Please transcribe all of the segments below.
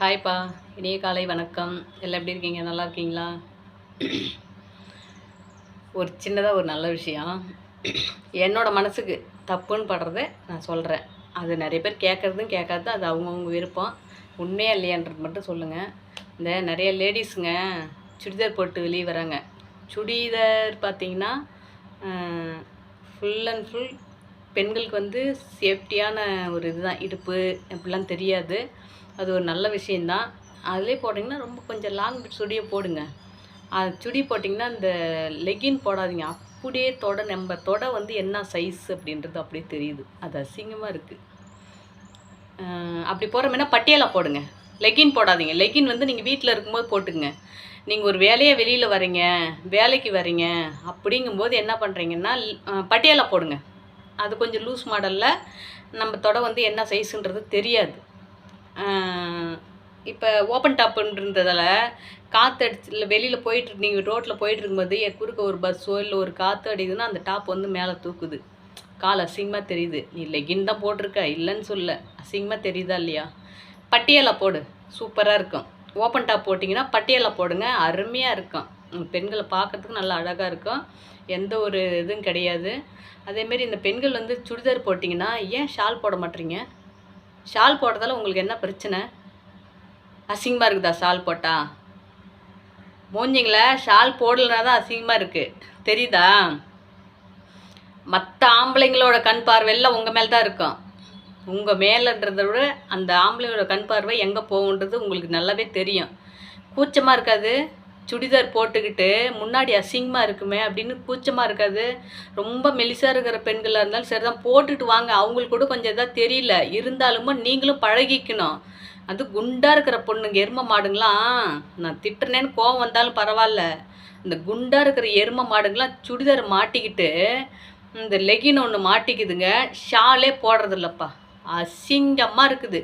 ஹாய்ப்பா இனிய காலை வணக்கம். எல்லாம் எப்படி இருக்கீங்க? நல்லா இருக்கீங்களா? ஒரு சின்னதாக ஒரு நல்ல விஷயம். என்னோடய மனசுக்கு தப்புன்னு படுறத நான் சொல்கிறேன் அது நிறைய பேர் கேட்குறதும் கேட்காது அது அவங்கவுங்க விருப்பம். உண்மையா இல்லையான்றது மட்டும் சொல்லுங்கள் இந்த நிறைய லேடிஸுங்க சுடிதார் போட்டு வெளியே வராங்க. சுடிதார் பார்த்தீங்கன்னா ஃபுல் அண்ட் ஃபுல் பெண்களுக்கு வந்து சேஃப்டியான ஒரு இதுதான். இடுப்பு அப்படிலாம் தெரியாது. அது ஒரு நல்ல விஷயந்தான். அதிலே போட்டிங்கன்னா ரொம்ப கொஞ்சம் லாங் சுடியை போடுங்க. அது சுடி போட்டிங்கன்னா இந்த லெகின் போடாதீங்க. அப்படியே தொட நம்ம தொட வந்து என்ன சைஸ் அப்படின்றது அப்படியே தெரியுது. அது அசிங்கமாக இருக்குது அப்படி போகிற மாதிரினா போடுங்க. லெகின் போடாதீங்க. லெகின் வந்து நீங்கள் வீட்டில் இருக்கும்போது போட்டுங்க நீங்கள் ஒரு வேலையாக வெளியில் வரீங்க வேலைக்கு வரீங்க அப்படிங்கும்போது என்ன பண்ணுறீங்கன்னா பட்டியாலா போடுங்க. அது கொஞ்சம் லூஸ் மாடலில் நம்ம தொட வந்து என்ன சைஸுன்றது தெரியாது. இப்போ ஓப்பன் டாப்புன்றதால காற்று அடிச்சு இல்லை வெளியில் போயிட்டு நீங்கள் ரோட்டில் போயிட்டு இருக்கும்போது என் குறுக்க ஒரு பஸ்ஸோ இல்லை ஒரு காற்று அடிக்குதுன்னா அந்த டாப் வந்து மேலே தூக்குது. கால் அசிங்கமாக தெரியுது. நீ லெகின் தான் போட்டிருக்க. இல்லைன்னு சொல்ல அசிங்கமாக தெரியுதா இல்லையா? பட்டியலை போடு. சூப்பராக இருக்கும். ஓப்பன் டாப் போட்டிங்கன்னா பட்டியலை போடுங்க. அருமையாக இருக்கும். பெண்களை பார்க்கறதுக்கு நல்லா அழகாக இருக்கும். எந்த ஒரு இதுவும் கிடையாது. அதேமாரி இந்த பெண்கள் வந்து சுடிதார் போட்டிங்கன்னா ஏன் ஷால் போட மாட்டீங்க? ஷால் போடுறதால உங்களுக்கு என்ன பிரச்சனை? அசிங்கமாக இருக்குதா ஷால் போட்டால் மூஞ்சிங்களா ஷால் போடலனா தான் அசிங்கமாக இருக்குது தெரியுதா? மற்ற ஆம்பளைங்களோட கண் பார்வையெல்லாம் உங்கள் மேலே தான் இருக்கும். உங்கள் மேலேன்றதை விட அந்த ஆம்பளைங்களோட கண் பார்வை எங்கே போகுன்றது உங்களுக்கு நல்லாவே தெரியும். கூச்சமாக இருக்காது? சுடிதார் போட்டுக்கிட்டு முன்னாடி அசிங்கமாக இருக்குமே அப்படின்னு கூச்சமாக இருக்காது. ரொம்ப மெலிசாக இருக்கிற பெண்களாக இருந்தாலும் சரி தான் போட்டுட்டு வாங்க. அவங்களுக்கு கூட கொஞ்சம் இதாக தெரியல. இருந்தாலுமே நீங்களும் பழகிக்கணும். அது குண்டாக இருக்கிற பொண்ணுங்க எரும மாடுங்களாம். நான் திட்டுறேன்னு கோவம் வந்தாலும் பரவாயில்ல. இந்த குண்டாக இருக்கிற எரும மாடுங்களாம் சுடிதார் மாட்டிக்கிட்டு இந்த லெகின் ஒன்று மாட்டிக்குதுங்க. ஷாலே போடுறதில்லப்பா. அசிங்கமாக இருக்குது.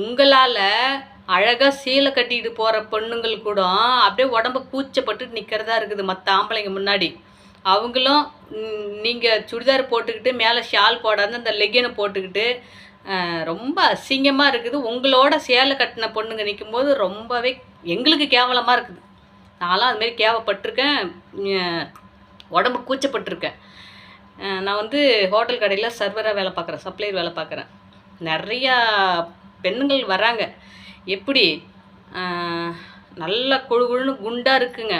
உங்களால் அழகாக சீலை கட்டிட்டு போகிற பொண்ணுங்கள் கூட அப்படியே உடம்பு கூச்சப்பட்டு நிற்கிறதா இருக்குது மற்ற ஆம்பளைங்க முன்னாடி. அவங்களும் நீங்கள் சுடிதார் போட்டுக்கிட்டு மேலே ஷால் போடாத அந்த லெகினை போட்டுக்கிட்டு ரொம்ப அசிங்கமாக இருக்குது. உங்களோட சேலை கட்டின பொண்ணுங்க நிற்கும்போது ரொம்பவே எங்களுக்கு கேவலமாக இருக்குது. நான்லாம் அதுமாரி கேவப்பட்டிருக்கேன். உடம்பு கூச்சப்பட்டிருக்கேன். நான் வந்து ஹோட்டல் கடையில் சர்வராக வேலை பார்க்குறேன். சப்ளையர் வேலை பார்க்குறேன். நிறையா பெண்ணுங்கள் வராங்க. எப்படி? நல்லா நல்ல குழு குழுன்னு குண்டாக இருக்குங்க.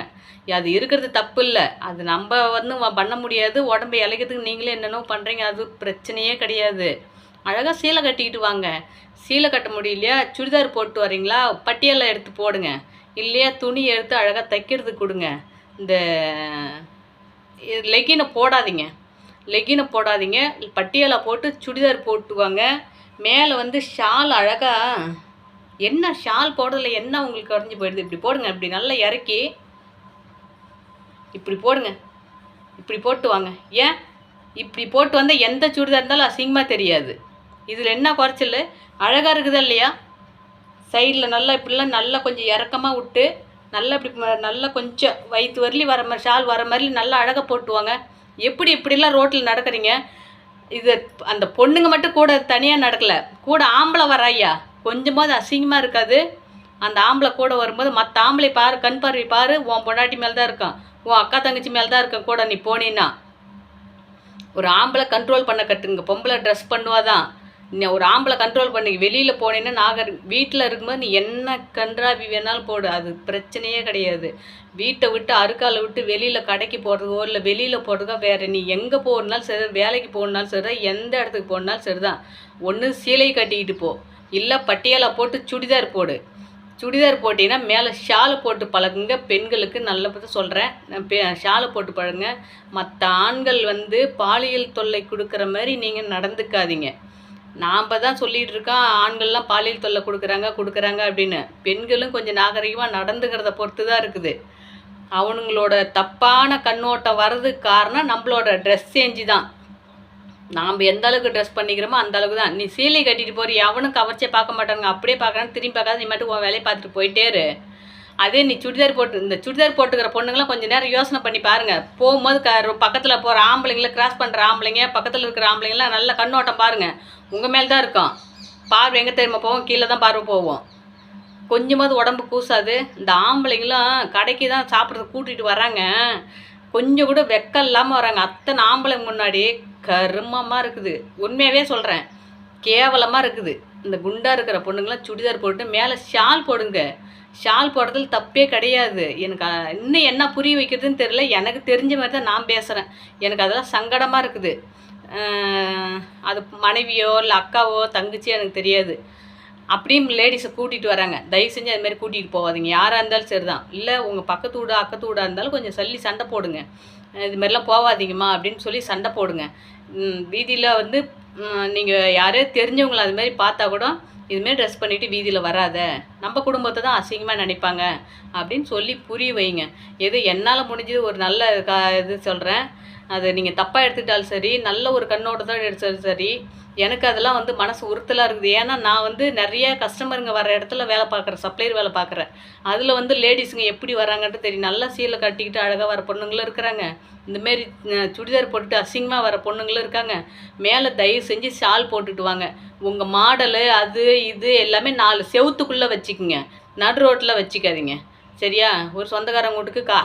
அது இருக்கிறது தப்பு இல்லை. அது நம்ம வந்து பண்ண முடியாது. உடம்பை இழைக்கிறதுக்கு நீங்களே என்னென்னோ பண்ணுறீங்க அது பிரச்சனையே கிடையாது. அழகாக சீலை கட்டிக்கிட்டு வாங்க. சீலை கட்ட முடியலையா? சுடிதார் போட்டு வரீங்களா? பட்டியலை எடுத்து போடுங்க. இல்லையா? துணி எடுத்து அழகாக தைக்கிறதுக்கு கொடுங்க. இந்த லெகினை போடாதீங்க. லெகினை போடாதீங்க. பட்டியலை போட்டு சுடிதார் போட்டுவாங்க. மேலே வந்து ஷால் அழகாக என்ன ஷால் போடுறதுல என்ன உங்களுக்கு குறைஞ்சி போயிடுது? இப்படி போடுங்க இப்படி நல்லா இறக்கி இப்படி போடுங்க இப்படி போட்டு வாங்க. ஏன்? இப்படி போட்டு வந்தால் எந்த சுடிதார் இருந்தாலும் அசிங்கமாக தெரியாது. இதில் என்ன குறைச்சல்? அழகாக இருக்குதா இல்லையா? சைடில் நல்லா இப்படிலாம் நல்லா கொஞ்சம் இறக்கமாக விட்டு நல்லா இப்படி நல்லா கொஞ்சம் வயிற்று வரலி வர மாதிரி ஷால் வர மாதிரி நல்லா அழகாக போட்டுவாங்க. எப்படி இப்படிலாம் ரோட்டில் நடக்கிறீங்க? இது அந்த பொண்ணுங்க மட்டும் கூட தனியாக நடக்கலை. கூட ஆம்பளை வர ஐயா. கொஞ்சமாவது அசிங்கமாக இருக்காது. அந்த ஆம்பளை கூட வரும்போது மற்ற ஆம்பளை பாரு கண் பார்வை பாரு உன் பொண்டாட்டி மேலே தான் இருக்கான். உன் அக்கா தங்கச்சி மேலே தான் இருக்கான் கூட நீ போனீன்னா. ஒரு ஆம்பளை கண்ட்ரோல் பண்ண கட்டுங்க பொம்பளை ட்ரெஸ் பண்ணுவாதான். ஒரு ஆம்பளை கண்ட்ரோல் பண்ணி வெளியில் போனேன்னா நாகர் வீட்டில் இருக்கும்போது நீ என்ன கன்றாவி வேணாலும் போடு அது பிரச்சனையே கிடையாது. வீட்டை விட்டு அறுக்கால விட்டு வெளியில் கடைக்கு போகிறதுக்கோ இல்லை வெளியில் போகிறதுக்கோ வேறு நீ எங்கே போகணுனாலும் சரி வேலைக்கு போகணுனாலும் சரி எந்த இடத்துக்கு போகணுனாலும் சரிதான். ஒன்று சீலை கட்டிக்கிட்டு போ இல்லை பட்டியாலா போட்டு சுடிதார் போடு. சுடிதார் போட்டிங்கன்னா மேலே ஷாலை போட்டு பழகுங்க பெண்களுக்கு நல்ல சொல்கிறேன் ஷாலை போட்டு பழகுங்க. மற்ற ஆண்கள் வந்து பாலியல் தொல்லை கொடுக்குற மாதிரி நீங்கள் நடந்துக்காதீங்க. நாம் தான் சொல்லிகிட்டு இருக்கோம் ஆண்கள்லாம் பாலியல் தொல்லை கொடுக்குறாங்க கொடுக்குறாங்க அப்படின்னு. பெண்களும் கொஞ்சம் நாகரிகமாக நடந்துக்கிறத பொறுத்து தான் இருக்குது. அவனுங்களோட தப்பான கண்ணோட்டம் வர்றதுக்கு காரணம் நம்மளோட ட்ரெஸ் சேஞ்சு தான். நாம் எந்த அளவுக்கு ட்ரெஸ் பண்ணிக்கிறோமோ அந்த அளவுக்கு தான். நீ சீலை கட்டிட்டு போறிய? அவனும் கவர்ச்சியை பார்க்க மாட்டாங்க அப்படியே பார்க்கறான்னு திரும்பி பார்க்காத நீ மட்டும் உன் வேலையை பார்த்துட்டு போயிட்டே இரு. அதே நீ சுடிதார் போட்டு இந்த சுடிதார் போட்டுக்கிற பொண்ணுங்களாம் கொஞ்சம் நேரம் யோசனை பண்ணி பாருங்க. போகும்போது க பக்கத்தில் போகிற ஆம்பளைங்களை கிராஸ் பண்ணுற ஆம்பளைங்க பக்கத்தில் இருக்கிற ஆம்பளைங்களாம் நல்ல கண்ணோட்டம் பாருங்க. உங்கள் மேலே தான் இருக்கும். பார்வை எங்கே தெரியுமா போவோம் கீழே தான் பார்வை போவோம் கொஞ்சமாவது உடம்பு கூசாது. இந்த ஆம்பளைங்களும் கடைக்கு தான் சாப்பிட்றது கூட்டிகிட்டு வராங்க கொஞ்சம் கூட வெக்கம் இல்லாமல் வராங்க அத்தனை ஆம்பளை முன்னாடி கருமமாக இருக்குது. உண்மையாகவே சொல்கிறேன் கேவலமாக இருக்குது. இந்த குண்டாக இருக்கிற பொண்ணுங்களாம் சுடிதார் போட்டு மேலே ஷால் போடுங்க. ஷால் போடுறதுல தப்பே கிடையாது. எனக்கு இன்னும் என்ன புரிய வைக்கிறதுன்னு தெரியல. எனக்கு தெரிஞ்ச மாதிரி தான் நான் பேசுகிறேன் எனக்கு அதெல்லாம் சங்கடமாக இருக்குது. அது மனைவியோ இல்லை அக்காவோ தங்கச்சியோ எனக்கு தெரியாது. அப்படியும் லேடிஸை கூட்டிகிட்டு வராங்க. தயவு செஞ்சு அது மாதிரி கூட்டிகிட்டு போகாதீங்க. யாராக இருந்தாலும் சரி தான் இல்லை உங்கள் பக்கத்து வீடு அக்கத்து வீடாக இருந்தாலும் கொஞ்சம் சொல்லி சண்டை போடுங்க. இதுமாதிரிலாம் இது மாதிரிலாம் போகாதீங்கம்மா அப்படின்னு சொல்லி சண்டை போடுங்க. வீதியில் வந்து நீங்கள் யாரே தெரிஞ்சவங்கள அது மாதிரி பார்த்தா கூட இதுமாரி ட்ரெஸ் பண்ணிவிட்டு வீதியில் வராத. நம்ம குடும்பத்தை தான் அசிங்கமாக நினைப்பாங்க அப்படின்னு சொல்லி புரிய வைங்க. எது என்னால் முடிஞ்சது ஒரு நல்ல க இது சொல்கிறேன் அது நீங்கள் தப்பாக எடுத்துக்கிட்டாலும் சரி நல்ல ஒரு கண்ணோட்டத்தோடு எடுத்தாலும் சரி எனக்கு அதெல்லாம் வந்து மனசு உறுத்தலாக இருக்குது. ஏன்னா நான் வந்து நிறைய கஸ்டமருங்க வர இடத்துல வேலை பார்க்குறேன். சப்ளையர் வேலை பார்க்குறேன். அதில் வந்து லேடிஸுங்க எப்படி வராங்கன்ட்டு தெரியும். நல்லா சீலை கட்டிக்கிட்டு அழகாக வர பொண்ணுங்களும் இருக்கிறாங்க. இந்தமாரி சுடிதார் போட்டுட்டு அசிங்கமாக வர பொண்ணுங்களும் இருக்காங்க. மேலே தயவு செஞ்சு ஷால் போட்டுட்டு வாங்க. உங்கள் மாடலு அது இது எல்லாமே நாலு செவுத்துக்குள்ளே வச்சுக்குங்க. நடு ரோட்டில் வச்சுக்காதீங்க. சரியா? ஒரு சொந்தக்காரங்க வீட்டுக்கு கா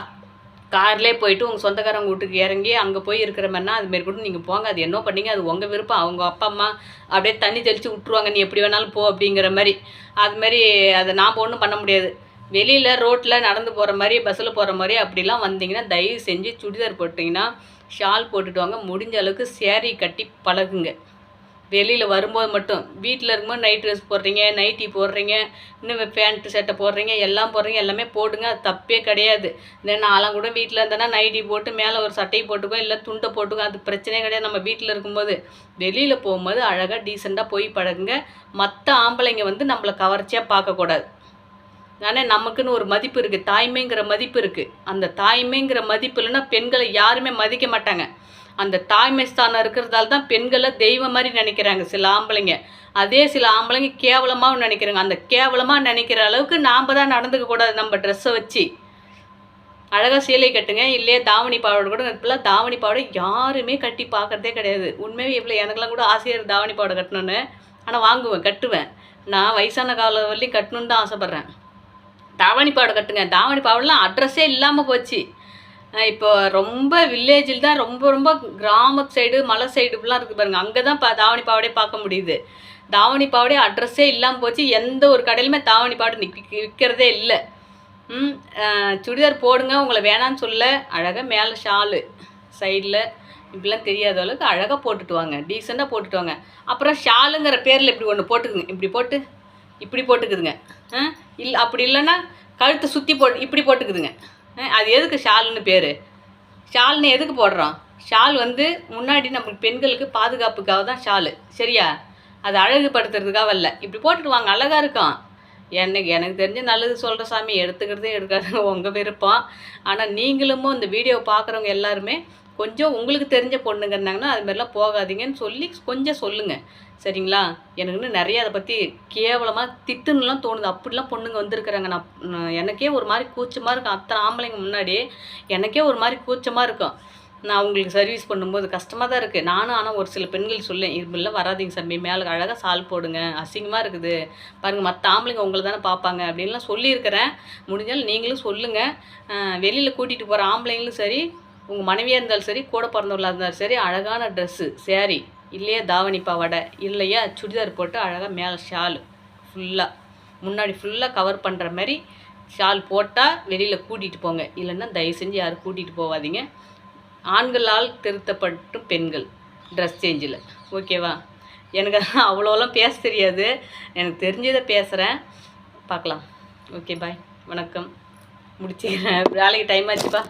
கார்லேயே போயிட்டு உங்கள் சொந்தக்காரங்க வீட்டுக்கு இறங்கி அங்கே போய் இருக்கிற மாதிரினா அது மாரி கூட நீங்கள் போங்க. அது என்ன பண்ணீங்க? அது உங்கள் விருப்பம். அவங்க அப்பா அம்மா அப்படியே தண்ணி தெளித்து விட்ருவாங்க நீ எப்படி வேணாலும் போ அப்படிங்கிற மாதிரி. அது மாதிரி அதை நாம் ஒன்றும் பண்ண முடியாது. வெளியில் ரோட்டில் நடந்து போகிற மாதிரி பஸ்ஸில் போகிற மாதிரி அப்படிலாம் வந்தீங்கன்னா தயவு செஞ்சு சுடிதார் போட்டிங்கன்னா ஷால் போட்டுட்டு வாங்க. முடிஞ்ச அளவுக்கு சேரீ கட்டி பழகுங்க. வெளியில் வரும்போது மட்டும் வீட்டில் இருக்கும்போது நைட் ட்ரெஸ் போடுறீங்க நைட்டி போடுறீங்க இன்னும் பேண்ட்டு சட்டை போடுறீங்க எல்லாம் போடுறீங்க எல்லாமே போடுங்க அது தப்பே கிடையாது. இந்த ஆளாம் கூட வீட்டில் இருந்தேன்னா நைட்டி போட்டு மேலே ஒரு சட்டையை போட்டுக்கோ இல்லை துண்டை போட்டுக்கோ அது பிரச்சனையே கிடையாது. நம்ம வீட்டில் இருக்கும்போது வெளியில் போகும்போது அழகாக டீசெண்டாக போய் பழகுங்க மற்ற ஆம்பளைங்க வந்து நம்மளை கவர்ச்சியாக பார்க்கக்கூடாது ஆனால் நமக்குன்னு ஒரு மதிப்பு இருக்குது தாய்மைங்கிற மதிப்பு இருக்குது அந்த தாய்மைங்கிற மதிப்பு இல்லைன்னா பெண்களை யாருமே மதிக்க மாட்டாங்க. அந்த தாய்மை ஸ்தானம் இருக்கிறதால தான் பெண்களை தெய்வம் மாதிரி நினைக்கிறாங்க சில ஆம்பளைங்க. அதே சில ஆம்பளைங்க கேவலமாகவும் நினைக்கிறாங்க. அந்த கேவலமாக நினைக்கிற அளவுக்கு நாம் தான் நடந்துக்க கூடாது. நம்ம ட்ரெஸ்ஸை வச்சு. அழகாக சேலை கட்டுங்க. இல்லையே தாவணி பாவாடை கூட இப்போலாம் தாவணி பாவாடை யாருமே கட்டி பார்க்கறதே கிடையாது. உண்மையாகவே இவ்வளோ எனக்கெல்லாம் கூட ஆசையாக தாவணி பாவாடை கட்டணுன்னு ஆனால் வாங்குவேன் கட்டுவேன். நான் வயசான காலம் வரலையும் கட்டணுன்னு தான் ஆசைப்பட்றேன். தாவணி பாவாடை கட்டுங்க. தாவணி பாவாடைலாம் அட்ரஸே இல்லாமல் போச்சு. இப்போ ரொம்ப வில்லேஜில் தான் ரொம்ப ரொம்ப கிராம சைடு மலை சைடு இப்படிலாம் இருக்குது பாருங்கள் அங்கே தான் பா தாவணி பாவாடையே பார்க்க முடியுது. தாவணி பாவாடை அட்ரஸே இல்லாமல் போச்சு. எந்த ஒரு கடையிலுமே தாவணி பாவடை நிக் விற்கிறதே இல்லை. ம் சுடிதார் போடுங்க உங்களை வேணான்னு சொல்ல. அழகாக மேலே ஷாலு சைடில் இப்படிலாம் தெரியாத அளவுக்கு அழகாக போட்டுட்டு வாங்க. டீசெண்டாக போட்டுட்டு வாங்க. அப்புறம் ஷாலுங்கிற பேரில் இப்படி ஒன்று போட்டுக்குங்க. இப்படி போட்டு இப்படி போட்டுக்குதுங்க. இல்லை அப்படி இல்லைன்னா கழுத்தை சுற்றி போட்டு இப்படி போட்டுக்குதுங்க. அது எதுக்கு ஷால்னு பேர்? ஷால்னு எதுக்கு போடுறோம்? ஷால் வந்து முன்னாடி நம்மளுக்கு பெண்களுக்கு பாதுகாப்புக்காக தான் ஷாலு சரியா? அது அழகுபடுத்துறதுக்காக இல்லை இப்படி போட்டுட்டு வாங்க அழகாக இருக்கும். எனக்கு எனக்கு தெரிஞ்சு நல்லது சொல்கிற சாமி எடுத்துக்கிறதே எடுக்காது உங்கள் விருப்பம். ஆனால் நீங்களும் இந்த வீடியோ பார்க்குறவங்க எல்லாருமே கொஞ்சம் உங்களுக்கு தெரிஞ்ச பொண்ணுங்க இருந்தாங்கன்னா அது மாதிரிலாம் போகாதீங்கன்னு சொல்லி கொஞ்சம் சொல்லுங்கள் சரிங்களா? எனக்கு இன்னும் நிறைய அதை பற்றி கேவலமாக திட்டுன்னுலாம் தோணுது. அப்படிலாம் பொண்ணுங்க வந்திருக்கிறாங்க. நான் எனக்கே ஒரு மாதிரி கூச்சமாக இருக்கும். அத்தனை ஆம்பளைங்க முன்னாடி எனக்கே ஒரு மாதிரி கூச்சமாக இருக்கும். நான் உங்களுக்கு சர்வீஸ் பண்ணும்போது கஷ்டமாக தான் இருக்குது நானும் ஆனால் ஒரு சில பெண்கள் சொல்லேன் இதுமாதிரிலாம் வராதீங்க சாமி மேலே அழகாக சால் போடுங்க. அசிங்கமாக இருக்குது. பாருங்கள் மற்ற ஆம்பளைங்க உங்களை தானே பார்ப்பாங்க. அப்படின்லாம் சொல்லியிருக்கிறேன். முடிஞ்சாலும் நீங்களும் சொல்லுங்கள் வெளியில் கூட்டிகிட்டு போகிற ஆம்பளைங்களும் சரி உங்கள் மனைவியாக இருந்தாலும் சரி கூட பிறந்தவர்களாக இருந்தாலும் சரி அழகான ட்ரெஸ்ஸு சேரீ இல்லையா தாவணி பாவாடை இல்லையா சுடிதார் போட்டு அழகாக மேலே ஷாலு ஃபுல்லாக முன்னாடி ஃபுல்லாக கவர் பண்ணுற மாதிரி ஷால் போட்டால் வெளியில் கூட்டிகிட்டு போங்க. இல்லைன்னா தயவு செஞ்சு யாரும் கூட்டிகிட்டு போகாதீங்க. ஆண்களால் திருத்தப்பட்டும் பெண்கள் ட்ரெஸ் சேஞ்சில் ஓகேவா எனக்கு அவ்வளோலாம் பேச தெரியாது. எனக்கு தெரிஞ்சதை பேசுகிறேன் பார்க்கலாம். ஓகே பாய் வணக்கம். முடிச்சுக்கிறேன். வேலைக்கு டைம் ஆச்சுப்பா.